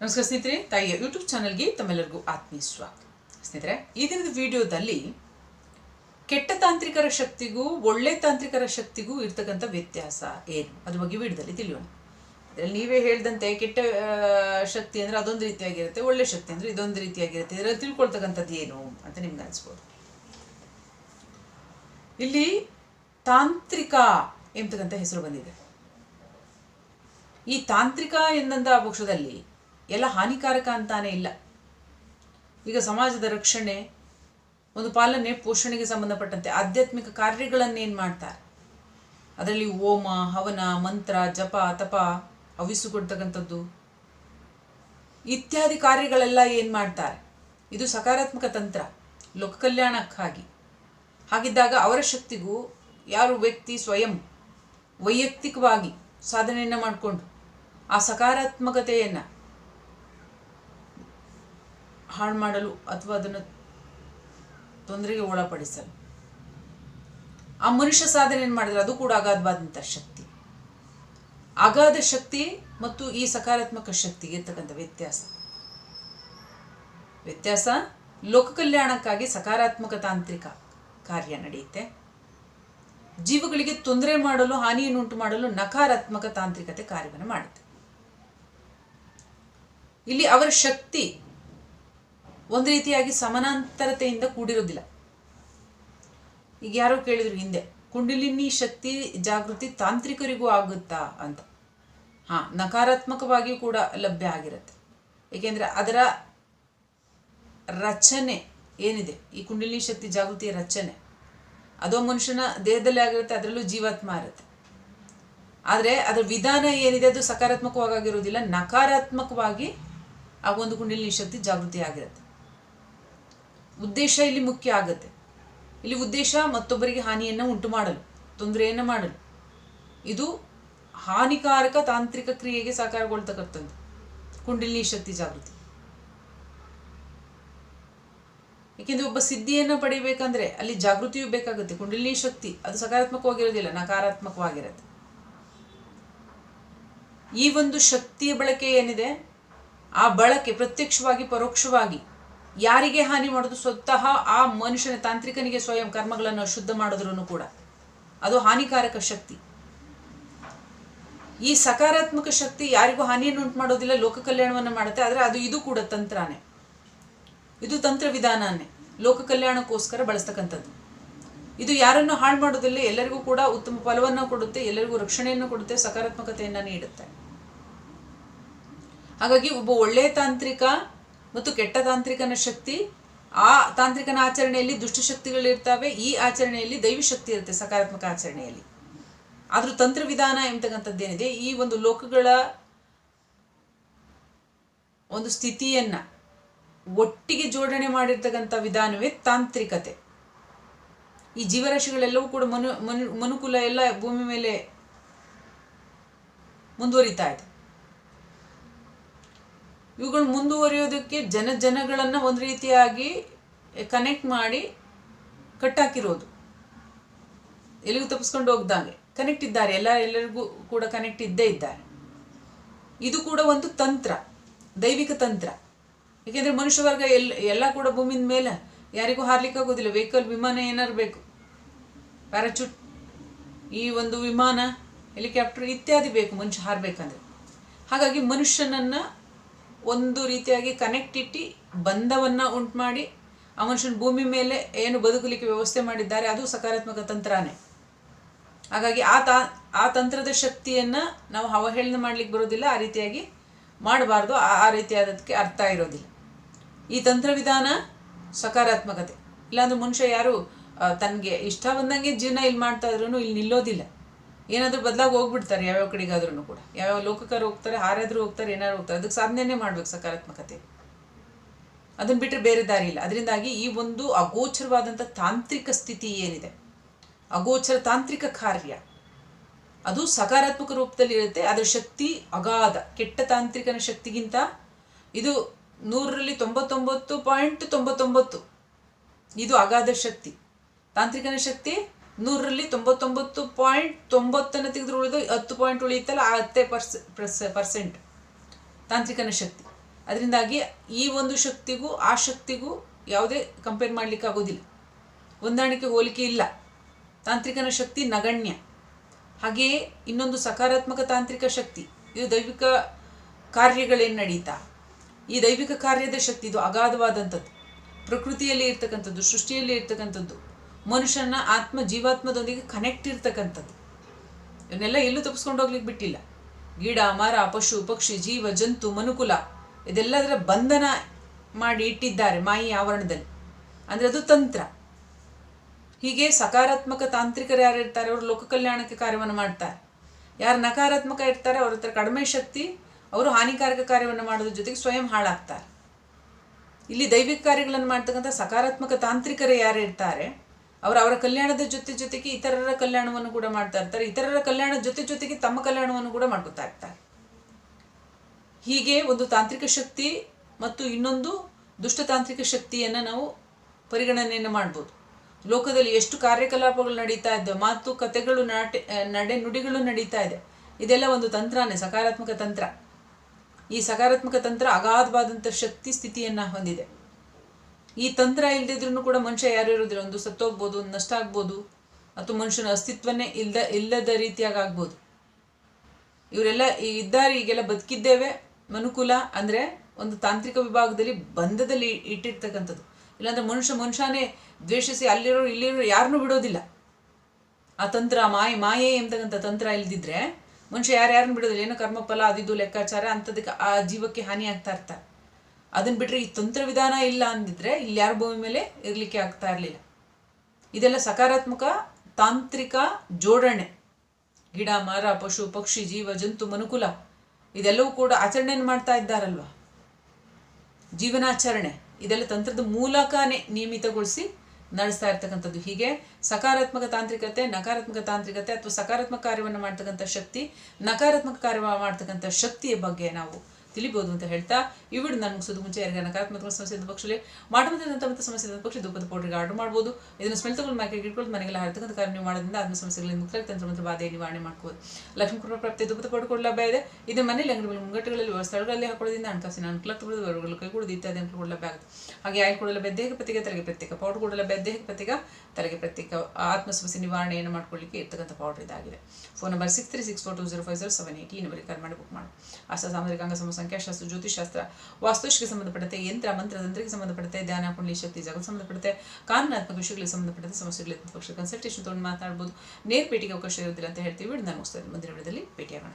ನಮಸ್ಕಾರ ಸ್ನೇಹಿತರೆ, ತಾಯಿಯ ಯೂಟ್ಯೂಬ್ ಚಾನಲ್ಗೆ ತಮ್ಮೆಲ್ಲರಿಗೂ ಆತ್ಮೀಯ ಸ್ವಾಗತ. ಸ್ನೇಹಿತರೆ, ಈ ದಿನದ ವಿಡಿಯೋದಲ್ಲಿ ಕೆಟ್ಟ ತಾಂತ್ರಿಕರ ಶಕ್ತಿಗೂ ಒಳ್ಳೆ ತಾಂತ್ರಿಕರ ಶಕ್ತಿಗೂ ಇರ್ತಕ್ಕಂಥ ವ್ಯತ್ಯಾಸ ಏನು? ಅದ್ರ ಬಗ್ಗೆ ವಿಡಿಯೋದಲ್ಲಿ ತಿಳಿಯೋಣ. ಅದರಲ್ಲಿ ನೀವೇ ಹೇಳಿದಂತೆ ಕೆಟ್ಟ ಶಕ್ತಿ ಅಂದರೆ ಅದೊಂದು ರೀತಿಯಾಗಿರುತ್ತೆ, ಒಳ್ಳೆ ಶಕ್ತಿ ಅಂದರೆ ಇದೊಂದು ರೀತಿಯಾಗಿರುತ್ತೆ. ಇದರಲ್ಲಿ ತಿಳ್ಕೊಳ್ತಕ್ಕಂಥದ್ದು ಏನು ಅಂತ ನಿಮ್ಗೆ ಅನಿಸ್ಬೋದು. ಇಲ್ಲಿ ತಾಂತ್ರಿಕ ಎಂಬತಕ್ಕಂಥ ಹೆಸರು ಬಂದಿದೆ. ಈ ತಾಂತ್ರಿಕ ಎಂದಂಥ ಪಕ್ಷದಲ್ಲಿ ಎಲ್ಲ ಹಾನಿಕಾರಕ ಅಂತಾನೆ ಇಲ್ಲ. ಈಗ ಸಮಾಜದ ರಕ್ಷಣೆ, ಒಂದು ಪಾಲನೆ, ಪೋಷಣೆಗೆ ಸಂಬಂಧಪಟ್ಟಂತೆ ಆಧ್ಯಾತ್ಮಿಕ ಕಾರ್ಯಗಳನ್ನೇನು ಮಾಡ್ತಾರೆ? ಅದರಲ್ಲಿ ಓಮ ಹವನ, ಮಂತ್ರ, ಜಪ, ತಪ ಹವಿಸು ಕೊಡ್ತಕ್ಕಂಥದ್ದು. ಇತ್ಯಾದಿ ಕಾರ್ಯಗಳೆಲ್ಲ ಏನು ಮಾಡ್ತಾರೆ? ಇದು ಸಕಾರಾತ್ಮಕ ತಂತ್ರ ಲೋಕ ಕಲ್ಯಾಣಕ್ಕಾಗಿ ಹಾಗಿದ್ದಾಗ ಅವರ ಶಕ್ತಿಗೂ ಯಾರು ವ್ಯಕ್ತಿ ಸ್ವಯಂ ವೈಯಕ್ತಿಕವಾಗಿ ಸಾಧನೆಯನ್ನು ಮಾಡಿಕೊಂಡು ಆ ಸಕಾರಾತ್ಮಕತೆಯನ್ನು ಹಾಳು ಮಾಡಲು ಅಥವಾ ಅದನ್ನು ತೊಂದರೆಗೆ ಒಳಪಡಿಸಲು. ಆ ಮನುಷ್ಯ ಸಾಧನೆ ಏನು ಮಾಡಿದ್ರೆ ಅದು ಕೂಡ ಅಗಾಧವಾದಂಥ ಶಕ್ತಿ. ಅಗಾಧ ಶಕ್ತಿ ಮತ್ತು ಈ ಸಕಾರಾತ್ಮಕ ಶಕ್ತಿಗೆ ಇರ್ತಕ್ಕಂಥ ವ್ಯತ್ಯಾಸ. ವ್ಯತ್ಯಾಸ ಲೋಕ ಕಲ್ಯಾಣಕ್ಕಾಗಿ ಸಕಾರಾತ್ಮಕ ತಾಂತ್ರಿಕ ಕಾರ್ಯ ನಡೆಯುತ್ತೆ. ಜೀವಗಳಿಗೆ ತೊಂದರೆ ಮಾಡಲು ಹಾನಿಯನ್ನುಂಟು ಮಾಡಲು ನಕಾರಾತ್ಮಕ ತಾಂತ್ರಿಕತೆ ಕಾರ್ಯವನ್ನು ಮಾಡುತ್ತೆ. ಇಲ್ಲಿ ಅವರ ಶಕ್ತಿ ಒಂದು ರೀತಿಯಾಗಿ ಸಮಾನಾಂತರತೆಯಿಂದ ಕೂಡಿರೋದಿಲ್ಲ. ಈಗ ಯಾರೋ ಕೇಳಿದ್ರು ಹಿಂದೆ, ಕುಂಡಲಿನಿ ಶಕ್ತಿ ಜಾಗೃತಿ ತಾಂತ್ರಿಕರಿಗೂ ಆಗುತ್ತಾ? ಅಂತ. ಹಾ, ನಕಾರಾತ್ಮಕವಾಗಿಯೂ ಕೂಡ ಲಭ್ಯ ಆಗಿರುತ್ತೆ. ಏಕೆಂದರೆ ಅದರ ರಚನೆ ಏನಿದೆ? ಈ ಕುಂಡಲಿನಿ ಶಕ್ತಿ ಜಾಗೃತಿಯ ರಚನೆ. ಅದು ಮನುಷ್ಯನ ದೇಹದಲ್ಲಿ ಆಗಿರುತ್ತೆ, ಅದರಲ್ಲೂ ಜೀವಾತ್ಮ ಇರುತ್ತೆ. ಆದರೆ ಅದರ ವಿಧಾನ ಏನಿದೆ, ಅದು ಸಕಾರಾತ್ಮಕವಾಗಿರೋದಿಲ್ಲ. ನಕಾರಾತ್ಮಕವಾಗಿ ಆ ಒಂದು ಕುಂಡಲಿನಿ ಶಕ್ತಿ ಜಾಗೃತಿ ಆಗಿರುತ್ತೆ ಉದ್ದೇಶ ಇಲ್ಲಿ ಮುಖ್ಯ ಆಗುತ್ತೆ. ಇಲ್ಲಿ ಉದ್ದೇಶ ಮತ್ತೊಬ್ಬರಿಗೆ ಹಾನಿಯನ್ನು ಉಂಟು ಮಾಡಲು, ತೊಂದರೆಯನ್ನು ಮಾಡಲು. ಇದು ಹಾನಿಕಾರಕ ತಾಂತ್ರಿಕ ಕ್ರಿಯೆಗೆ ಸಾಕಾರಗೊಳ್ತಕ್ಕಂಥದ್ದು. ಕುಂಡಲಿನಿ ಶಕ್ತಿ ಜಾಗೃತಿ. ಏಕೆಂದರೆ ಒಬ್ಬ ಸಿದ್ಧಿಯನ್ನು ಪಡಿಬೇಕಂದ್ರೆ ಅಲ್ಲಿ ಜಾಗೃತಿಯೂ ಬೇಕಾಗುತ್ತೆ. ಕುಂಡಲಿನಿ ಶಕ್ತಿ, ಅದು ಸಕಾರಾತ್ಮಕವಾಗಿರೋದಿಲ್ಲ, ನಕಾರಾತ್ಮಕವಾಗಿರುತ್ತೆ. ಈ ಒಂದು ಶಕ್ತಿಯ ಬಳಕೆ ಏನಿದೆ? ಆ ಬಳಕೆ ಪ್ರತ್ಯಕ್ಷವಾಗಿ, ಪರೋಕ್ಷವಾಗಿ ಯಾರಿಗೆ ಹಾನಿ ಮಾಡೋದು? ಸ್ವತಃ ಆ ಮನುಷ್ಯನ ತಾಂತ್ರಿಕನಿಗೆ ಸ್ವಯಂ ಕರ್ಮಗಳನ್ನು ಶುದ್ಧ ಮಾಡಿದ್ರೂ ಕೂಡ. ಅದು ಹಾನಿಕಾರಕ ಶಕ್ತಿ. ಈ ಸಕಾರಾತ್ಮಕ ಶಕ್ತಿ ಯಾರಿಗೂ ಹಾನಿಯನ್ನು ಉಂಟು ಮಾಡೋದಿಲ್ಲ ಲೋಕ ಕಲ್ಯಾಣವನ್ನು ಮಾಡುತ್ತೆ. ಆದರೆ ಅದು ಇದು ಕೂಡ ತಂತ್ರಾನೇ. ಇದು ತಂತ್ರ ವಿಧಾನನೇ. ಲೋಕ ಕಲ್ಯಾಣಕ್ಕೋಸ್ಕರ ಬಳಸ್ತಕ್ಕಂಥದ್ದು. ಇದು ಯಾರನ್ನು ಹಾಳು ಮಾಡೋದಿಲ್ಲ ಎಲ್ಲರಿಗೂ ಕೂಡ ಉತ್ತಮ ಫಲವನ್ನು ಕೊಡುತ್ತೆ, ಎಲ್ಲರಿಗೂ ರಕ್ಷಣೆಯನ್ನು ಕೊಡುತ್ತೆ, ಸಕಾರಾತ್ಮಕತೆಯನ್ನು ನೀಡುತ್ತೆ. ಹಾಗಾಗಿ ಒಬ್ಬ ಒಳ್ಳೆಯ ತಾಂತ್ರಿಕ ಮತ್ತು ಕೆಟ್ಟ ತಾಂತ್ರಿಕನ ಶಕ್ತಿ, ಆ ತಾಂತ್ರಿಕನ ಆಚರಣೆಯಲ್ಲಿ ದುಷ್ಟಶಕ್ತಿಗಳಿರ್ತವೆ ಈ ಆಚರಣೆಯಲ್ಲಿ ದೈವಿ ಶಕ್ತಿ ಇರುತ್ತೆ, ಸಕಾರಾತ್ಮಕ ಆಚರಣೆಯಲ್ಲಿ. ಆದರೂ ತಂತ್ರವಿಧಾನ ಎಂಬತಕ್ಕಂಥದ್ದೇನಿದೆ ಈ ಒಂದು ಲೋಕಗಳ ಒಂದು ಸ್ಥಿತಿಯನ್ನು ಒಟ್ಟಿಗೆ ಜೋಡಣೆ ಮಾಡಿರ್ತಕ್ಕಂಥ ವಿಧಾನವೇ ತಾಂತ್ರಿಕತೆ. ಈ ಜೀವರಾಶಿಗಳೆಲ್ಲವೂ ಕೂಡ ಮನು ಮನು, ಮನುಕುಲ ಎಲ್ಲ ಭೂಮಿ ಮೇಲೆ ಮುಂದುವರಿತಾ ಇದೆ. ಇವುಗಳು ಮುಂದುವರಿಯೋದಕ್ಕೆ ಜನ ಜನಗಳನ್ನು ಒಂದು ರೀತಿಯಾಗಿ ಕನೆಕ್ಟ್ ಮಾಡಿ ಕಟ್ಟಾಕಿರೋದು. ಎಲ್ಲಿಗೂ ತಪ್ಪಿಸ್ಕೊಂಡು ಹೋಗ್ದಂಗೆ. ಕನೆಕ್ಟ್ ಇದ್ದಾರೆ. ಎಲ್ಲ, ಎಲ್ಲರಿಗೂ ಕೂಡ ಕನೆಕ್ಟ್ ಇದ್ದೇ ಇದ್ದಾರೆ. ಇದು ಕೂಡ ಒಂದು ತಂತ್ರ, ದೈವಿಕ ತಂತ್ರ. ಏಕೆಂದರೆ ಮನುಷ್ಯ ವರ್ಗ ಎಲ್, ಎಲ್ಲ ಕೂಡ ಭೂಮಿನ ಮೇಲೆ ಯಾರಿಗೂ ಹಾರ್ಲಿಕ್ಕೆ ಆಗೋದಿಲ್ಲ. ವೆಹಿಕಲ್ ವಿಮಾನ ಏನಾರು ಬೇಕು. ಪ್ಯಾರಾಚೂಟ್ ಈ ಒಂದು ವಿಮಾನ ಹೆಲಿಕಾಪ್ಟರ್ ಇತ್ಯಾದಿ ಬೇಕು ಮನುಷ್ಯ ಹಾರಬೇಕಂದ್ರೆ. ಹಾಗಾಗಿ ಮನುಷ್ಯನನ್ನು ಒಂದು ರೀತಿಯಾಗಿ ಕನೆಕ್ಟ್ ಇಟ್ಟು ಬಂಧವನ್ನು ಉಂಟು ಮಾಡಿ, ಆ ಮನುಷ್ಯನ ಭೂಮಿ ಮೇಲೆ ಏನು ಬದುಕಲಿಕ್ಕೆ ವ್ಯವಸ್ಥೆ ಮಾಡಿದ್ದಾರೆ, ಅದು ಸಕಾರಾತ್ಮಕ ತಂತ್ರನೇ. ಹಾಗಾಗಿ ಆ ತಾ, ಆ ತಂತ್ರದ ಶಕ್ತಿಯನ್ನು ನಾವು ಅವಹೇಳನ ಮಾಡಲಿಕ್ಕೆ ಬರೋದಿಲ್ಲ ಆ ರೀತಿಯಾಗಿ ಮಾಡಬಾರ್ದು, ಆ ರೀತಿಯಾದದಕ್ಕೆ ಅರ್ಥ ಇರೋದಿಲ್ಲ. ಈ ತಂತ್ರ ವಿಧಾನ ಸಕಾರಾತ್ಮಕತೆ. ಇಲ್ಲಾಂದ್ರೆ ಮನುಷ್ಯ ಯಾರು ತನಗೆ ಇಷ್ಟ ಬಂದಂಗೆ ಜೀವನ ಇಲ್ಲಿ ಮಾಡ್ತಾ ಇದ್ರೂ ಇಲ್ಲಿ ನಿಲ್ಲೋದಿಲ್ಲ. ಏನಾದರೂ ಬದಲಾಗಿ ಹೋಗ್ಬಿಡ್ತಾರೆ ಯಾವ್ಯಾವ ಕಡೆಗಾದ್ರೂ ಕೂಡ. ಯಾವ್ಯಾವ ಲೋಕಕರು ಹೋಗ್ತಾರೆ, ಹಾರಾದ್ರೂ ಹೋಗ್ತಾರೆ, ಏನಾದ್ರು ಹೋಗ್ತಾರೆ. ಅದಕ್ಕೆ ಸಾಧನೆನೇ ಮಾಡ್ಬೇಕು ಸಕಾರಾತ್ಮಕತೆ. ಅದನ್ನು ಬಿಟ್ಟರೆ ಬೇರೆ ದಾರಿ ಇಲ್ಲ. ಅದರಿಂದಾಗಿ ಈ ಒಂದು ಅಗೋಚರವಾದಂಥ ತಾಂತ್ರಿಕ ಸ್ಥಿತಿ ಏನಿದೆ? ಅಗೋಚರ ತಾಂತ್ರಿಕ ಕಾರ್ಯ. ಅದು ಸಕಾರಾತ್ಮಕ ರೂಪದಲ್ಲಿ ಇರುತ್ತೆ ಅದರ ಶಕ್ತಿ ಅಗಾಧ. ಕೆಟ್ಟ ತಾಂತ್ರಿಕನ ಶಕ್ತಿಗಿಂತ ಇದು ನೂರರಲ್ಲಿ ತೊಂಬತ್ತೊಂಬತ್ತು ಪಾಯಿಂಟ್ ತೊಂಬತ್ತೊಂಬತ್ತು. ಇದು ಅಗಾಧ ಶಕ್ತಿ. ತಾಂತ್ರಿಕನ ಶಕ್ತಿ ನೂರರಲ್ಲಿ ತೊಂಬತ್ತೊಂಬತ್ತು ಪಾಯಿಂಟ್ ತೊಂಬತ್ತನ್ನು ತೆಗೆದು ಉಳಿದು ಹತ್ತು ಪಾಯಿಂಟ್ ಉಳಿಯುತ್ತಲ್ಲ, ಆ ಹತ್ತೇ ಪರ್ಸ್ ಪರ್ಸ್, ಪರ್ಸೆಂಟ್ ತಾಂತ್ರಿಕನ ಶಕ್ತಿ. ಅದರಿಂದಾಗಿ ಈ ಒಂದು ಶಕ್ತಿಗೂ, ಆ ಶಕ್ತಿಗೂ ಯಾವುದೇ ಕಂಪೇರ್ ಮಾಡಲಿಕ್ಕೆ ಆಗೋದಿಲ್ಲ ಹೊಂದಾಣಿಕೆ, ಹೋಲಿಕೆ ಇಲ್ಲ. ತಾಂತ್ರಿಕನ ಶಕ್ತಿ ನಗಣ್ಯ. ಹಾಗೆಯೇ ಇನ್ನೊಂದು ಸಕಾರಾತ್ಮಕ ತಾಂತ್ರಿಕ ಶಕ್ತಿ, ಇದು ದೈವಿಕ ಕಾರ್ಯಗಳೇನು ನಡೀತಾ? ಈ ದೈವಿಕ ಕಾರ್ಯದ ಶಕ್ತಿ, ಇದು ಅಗಾಧವಾದಂಥದ್ದು. ಪ್ರಕೃತಿಯಲ್ಲಿ ಇರ್ತಕ್ಕಂಥದ್ದು, ಸೃಷ್ಟಿಯಲ್ಲಿ ಇರ್ತಕ್ಕಂಥದ್ದು. ಮನುಷ್ಯನ ಆತ್ಮ ಜೀವಾತ್ಮದೊಂದಿಗೆ ಕನೆಕ್ಟ್ ಇರ್ತಕ್ಕಂಥದ್ದು. ಇವನ್ನೆಲ್ಲ ಎಲ್ಲೂ ತಪ್ಪಿಸ್ಕೊಂಡು ಹೋಗ್ಲಿಕ್ಕೆ ಬಿಟ್ಟಿಲ್ಲ. ಗಿಡ, ಮರ, ಪಶು, ಪಕ್ಷಿ, ಜೀವ, ಜಂತು, ಮನುಕುಲ ಇದೆಲ್ಲದರ ಬಂಧನ ಮಾಡಿ ಇಟ್ಟಿದ್ದಾರೆ ಮಾಯಿ ಆವರಣದಲ್ಲಿ. ಅಂದರೆ ಅದು ತಂತ್ರ. ಹೀಗೆ ಸಕಾರಾತ್ಮಕ ತಾಂತ್ರಿಕರು ಯಾರು ಇರ್ತಾರೆ? ಅವರು ಲೋಕ ಕಲ್ಯಾಣಕ್ಕೆ ಕಾರ್ಯವನ್ನು ಮಾಡ್ತಾರೆ. ಯಾರು ನಕಾರಾತ್ಮಕ ಇರ್ತಾರೆ? ಅವ್ರ ಹತ್ರ ಕಡಿಮೆ ಶಕ್ತಿ, ಅವರು ಹಾನಿಕಾರಕ ಕಾರ್ಯವನ್ನು ಮಾಡೋದ್ರ ಜೊತೆಗೆ ಸ್ವಯಂ ಹಾಳಾಗ್ತಾರೆ. ಇಲ್ಲಿ ದೈವಿಕ ಕಾರ್ಯಗಳನ್ನು ಮಾಡ್ತಕ್ಕಂಥ ಸಕಾರಾತ್ಮಕ ತಾಂತ್ರಿಕರು ಯಾರು ಇರ್ತಾರೆ? ಅವರು ಅವರ ಕಲ್ಯಾಣದ ಜೊತೆ ಜೊತೆಗೆ ಇತರರ ಕಲ್ಯಾಣವನ್ನು ಕೂಡ ಮಾಡ್ತಾ ಇರ್ತಾರೆ. ಇತರರ ಕಲ್ಯಾಣದ ಜೊತೆ ಜೊತೆಗೆ ತಮ್ಮ ಕಲ್ಯಾಣವನ್ನು ಕೂಡ ಮಾಡ್ಕೊತಾ ಇರ್ತಾರೆ. ಹೀಗೆ ಒಂದು ತಾಂತ್ರಿಕ ಶಕ್ತಿ ಮತ್ತು ಇನ್ನೊಂದು ದುಷ್ಟ ತಾಂತ್ರಿಕ ಶಕ್ತಿಯನ್ನು ನಾವು ಪರಿಗಣನೆಯನ್ನು ಮಾಡ್ಬೋದು. ಲೋಕದಲ್ಲಿ ಎಷ್ಟು ಕಾರ್ಯಕಲಾಪಗಳು ನಡೀತಾ ಇದ್ದಾವೆ ಮಾತು ಕಥೆಗಳು ನಾಟೆ ನಡೆ, ನುಡಿಗಳು ನಡೀತಾ ಇದೆ. ಇದೆಲ್ಲ ಒಂದು ತಂತ್ರನೇ, ಸಕಾರಾತ್ಮಕ ತಂತ್ರ. ಈ ಸಕಾರಾತ್ಮಕ ತಂತ್ರ ಅಗಾಧವಾದಂಥ ಶಕ್ತಿ ಸ್ಥಿತಿಯನ್ನು ಹೊಂದಿದೆ. ಈ ತಂತ್ರ ಇಲ್ಲದಿದ್ರೂ ಕೂಡ ಮನುಷ್ಯ ಯಾರು ಇರೋದಿಲ್ಲ. ಒಂದು ಸತ್ತೋಗ್ಬೋದು, ಒಂದು ನಷ್ಟ ಆಗ್ಬೋದು ಅಥವಾ ಮನುಷ್ಯನ ಅಸ್ತಿತ್ವನೇ ಇಲ್ಲದ ಇಲ್ಲದ ರೀತಿಯಾಗಿ ಆಗ್ಬೋದು. ಇವರೆಲ್ಲ ಈ- ಇದ್ದಾರೆ, ಈಗೆಲ್ಲ ಬದುಕಿದ್ದೇವೆ, ಮನುಕುಲ ಅಂದರೆ ಒಂದು ತಾಂತ್ರಿಕ ವಿಭಾಗದಲ್ಲಿ ಬಂಧದಲ್ಲಿ ಇಟ್ಟಿರ್ತಕ್ಕಂಥದ್ದು. ಇಲ್ಲಾಂದ್ರೆ ಮನುಷ್ಯ ಮನುಷ್ಯನೇ ದ್ವೇಷಿಸಿ ಅಲ್ಲಿರೋರು ಇಲ್ಲಿರೋ ಯಾರನ್ನೂ ಬಿಡೋದಿಲ್ಲ. ಆ ತಂತ್ರ ಮಾಯೆ ಮಾಯೆ ಎಂಬತಕ್ಕಂಥ ತಂತ್ರ ಇಲ್ದಿದ್ರೆ ಮನುಷ್ಯ ಯಾರ್ಯಾರನ್ನು ಬಿಡೋದಿಲ್ಲ. ಏನೋ ಕರ್ಮಫಲ ಅದಿದ್ದು ಲೆಕ್ಕಾಚಾರ ಅಂಥದಕ್ಕೆ ಆ ಜೀವಕ್ಕೆ ಹಾನಿ ಆಗ್ತಾ ಇರ್ತಾರೆ. ಅದನ್ನ ಬಿಟ್ಟರೆ ಈ ತಂತ್ರ ವಿಧಾನ ಇಲ್ಲ ಅಂದಿದ್ರೆ ಇಲ್ಲಿ ಯಾರ ಭೂಮಿ ಮೇಲೆ ಇರಲಿಕ್ಕೆ ಆಗ್ತಾ ಇರಲಿಲ್ಲ. ಇದೆಲ್ಲ ಸಕಾರಾತ್ಮಕ ತಾಂತ್ರಿಕ ಜೋಡಣೆ. ಗಿಡ, ಮರ, ಪಶು, ಪಕ್ಷಿ, ಜೀವ, ಜಂತು, ಮನುಕುಲ ಇದೆಲ್ಲವೂ ಕೂಡ ಆಚರಣೆಯನ್ನು ಮಾಡ್ತಾ ಇದ್ದಾರಲ್ವ? ಜೀವನಾಚರಣೆ ಇದೆಲ್ಲ ತಂತ್ರದ ಮೂಲಕನೇ ನಿಯಮಿತಗೊಳಿಸಿ ನಡೆಸ್ತಾ ಇರ್ತಕ್ಕಂಥದ್ದು. ಹೀಗೆ ಸಕಾರಾತ್ಮಕ ತಾಂತ್ರಿಕತೆ, ನಕಾರಾತ್ಮಕ ತಾಂತ್ರಿಕತೆ ಅಥವಾ ಸಕಾರಾತ್ಮಕ ಕಾರ್ಯವನ್ನು ಮಾಡ್ತಕ್ಕಂಥ ಶಕ್ತಿ, ನಕಾರಾತ್ಮಕ ಕಾರ್ಯ ಮಾಡ್ತಕ್ಕಂಥ ಶಕ್ತಿಯ ಬಗ್ಗೆ ನಾವು ತಿಳಿಬೋದು ಅಂತ ಹೇಳ್ತಾ ಈ ವಿಡಿಯೋ ನಾನು ಮುಗಿಸೋದು ಮುಂಚೆ ಯಾರಿಗೆ ನಕಾರಾತ್ಮಕ ಸಮಸ್ಯೆ ಇದ್ದ ಪಕ್ಷದಲ್ಲಿ ಮಾಡುವಂಥ ಮತ್ತು ಸಮಸ್ಯೆ ಇದ್ದ ಪಕ್ಷ ದುಃಖದ ಪೌಡ್ರಿಗೆ ಆರ್ಡರ್ ಮಾಡ್ಬೋದು. ಇದನ್ನು ಸ್ಮೆಲ್ ತಗೊಂಡು ಮಾರ್ಕೆಟ್ ಇಟ್ಕೊಂಡು ಮನೆಗೆಲ್ಲ ಹರತಕ್ಕಂಥ ಕಾರ್ಯ ನೀವು ಮಾಡೋದ್ರಿಂದ ಆತ್ಮ ಸಮಸ್ಯೆಗಳಿಂದ ಮುಕ್ತ ತಂತ್ರ ಮತ್ತು ಬಾಧೆ ನಿವಾರಣೆ ಮಾಡ್ಬೋದು ಲಕ್ಷ್ಮೀ ಕೃಪಾ ಪ್ರಾಪ್ತಿ ದುಃಖದ ಪೌಡರ್ ಕೂಡ ಲಭ್ಯ ಇದೆ. ಇದು ಮನೆ ಅಂಗಡಿಗಳು ಮುಂಗಟ್ಟುಗಳಲ್ಲಿ ಸ್ಥಳಗಳಲ್ಲಿ ಹಾಕೊಳ್ಳೋದ್ರಿಂದ ಹಣಕಾಸಿನ ಅನುಕೂಲ ತಗೊಳ್ಳೋದು ಕೈ ಕೊಡೋದು ಇತ್ಯಾದಿ ಅನುಕೂಲ ಲಭ್ಯ ಆಗುತ್ತೆ. ಹಾಗೆ ಆಯ್ಲ್ ಕೊಡಲು ಲಭ್ಯ ದೇಹ ಪ್ರತ್ಯೇಕ, ತಲೆಗೆ ಪ್ರತ್ಯೇಕ ಪೌಡರ್ ಕೂಡ ಲಭ್ಯ ದೇಹ ಪ್ರತ್ಯೇಕ, ತಲೆಗೆ ಪ್ರತ್ಯೇಕ ಆತ್ಮ ಸಮಸ್ಯೆ ನಿವಾರಣೆಯನ್ನು ಮಾಡ್ಕೊಳ್ಳಿಕ್ಕೆ ಇರ್ತಕ್ಕಂಥ ಪೌಡರ್ ಇದಾಗಿದೆ. Phone number six three six four two zero five zero seven eight ಈ ನಂಬರಿಗೆ ಮಾಡಿ ಬುಕ್ ಮಾಡಿ. ಅಷ್ಟ ಸಾಮಾಜಿಕ ಅಂಗ ಸಮ ಸಂಖ್ಯಾಶಾಸ್ತ್ರ ಜ್ಯೋತಿಷಾಸ್ತ್ರ ವಾಸ್ತುಶಿಗೆ ಸಂಬಂಧಪಟ್ಟಂತೆ ಯಂತ್ರ, ಮಂತ್ರ, ತಂತ್ರಕ್ಕೆ ಸಂಬಂಧಪಟ್ಟಂತೆ ಧ್ಯಾನ ಕುಂಡಲಿ ಶಕ್ತಿ ಜಗತ್ ಸಂಬಂಧಪಟ್ಟಂತೆ ಕಾನೂನಾತ್ಮಕ ವಿಷಯಗಳಿಗೆ ಸಂಬಂಧಪಟ್ಟಂತೆ ಸಮಸ್ಯೆಗಳಿಗೆ ಪಕ್ಷ ಕನ್ಸಲ್ಟೇಷನ್ ತೊಗೊಂಡು ಮಾತಾಡ್ಬೋದು ನೇರ ಭೇಟಿಗೆ ಅವಕಾಶ ಇರೋದಿಲ್ಲ ಅಂತ ಹೇಳ್ತೀವಿ. ನಾನು ಮುಗಿಸ್ತೇನೆ ಮುಂದಿನ ವಿಡಿಯೋದಲ್ಲಿ ಭೇಟಿಯಾಗೋಣ.